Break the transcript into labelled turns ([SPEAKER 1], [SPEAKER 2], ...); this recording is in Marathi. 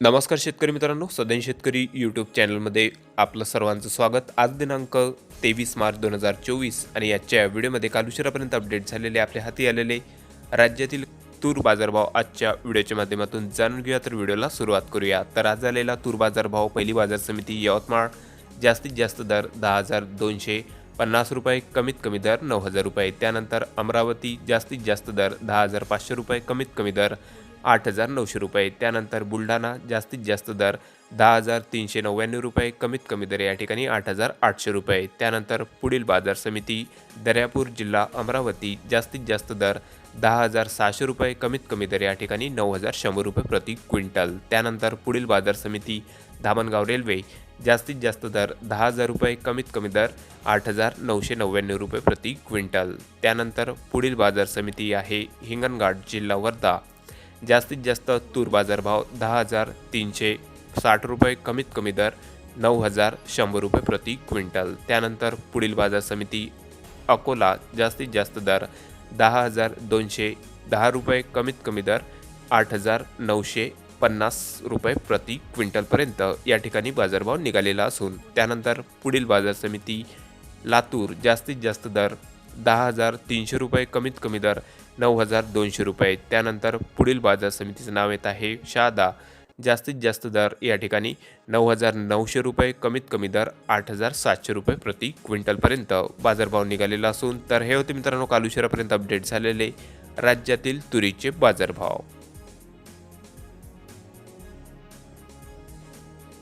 [SPEAKER 1] नमस्कार शेतकरी मित्रांनो सदैन शेतकरी यूट्यूब चॅनलमध्ये आपलं सर्वांचं स्वागत. आज दिनांक तेवीस मार्च दोन हजार चोवीस आणि याच्या व्हिडिओमध्ये काल उशिरापर्यंत अपडेट झालेले आपल्या हाती आलेले राज्यातील तूर बाजारभाव आजच्या व्हिडिओच्या माध्यमातून जाणून घेऊया. तर व्हिडिओला सुरुवात करूया. तर आज आलेला तूर बाजारभाव पहिली बाजार समिती यवतमाळ जास्तीत जास्त दर दहा हजार दोनशे पन्नास रुपये कमीत कमी दर नऊ हजार रुपये. त्यानंतर अमरावती जास्तीत जास्त दर दहा हजार पाचशे रुपये कमीत कमी दर आठ हजार नऊशे रुपये. त्यानंतर बुलढाणा जास्तीत जास्त दर दहा हजार तीनशे नव्याण्णव रुपये. कमीत कमी दर या ठिकाणी आठ हजार आठशे रुपये. त्यानंतर पुढील बाजार समिती दर्यापूर जिल्हा अमरावती जास्तीत जास्त दर दहा हजार सहाशे रुपये. कमीत कमी दर या ठिकाणी नऊ हजार शंभर रुपये प्रति क्विंटल. त्यानंतर पुढील बाजार समिती धामणगाव रेल्वे जास्तीत जास्त दर दहा हजार रुपये. कमीत कमी दर आठ हजार नऊशे नव्याण्णव रुपये प्रति क्विंटल. त्यानंतर पुढील बाजार समिती आहे हिंगणघाट जिल्हा वर्धा. जास्तीत जास्त तूर बाजारभाव दहा हजार तीनशे साठ रुपये कमीत कमी दर नऊ हजार शंभर रुपये प्रति क्विंटल. त्यानंतर पुढील बाजार समिती अकोला जास्तीत जास्त दर दहा हजार दोनशे दहा रुपये कमीत कमी दर आठ हजार नऊशे पन्नास रुपये प्रति क्विंटलपर्यंत या ठिकाणी बाजारभाव निघालेला असून त्यानंतर पुढील बाजार समिती लातूर जास्तीत जास्त दर दहा हजार तीनशे रुपये कमीत कमी दर नऊ हजार दोनशे रुपये. त्यानंतर पुढील बाजार समितीचं नाव येत आहे शादा. जास्तीत जास्त दर या ठिकाणी नऊ हजार नऊशे रुपये कमीत कमी दर आठ हजार सातशे रुपये प्रति क्विंटलपर्यंत बाजारभाव निघालेला असून तर हे होते मित्रांनो काल उशिरापर्यंत अपडेट झालेले राज्यातील तुरीचे बाजारभाव.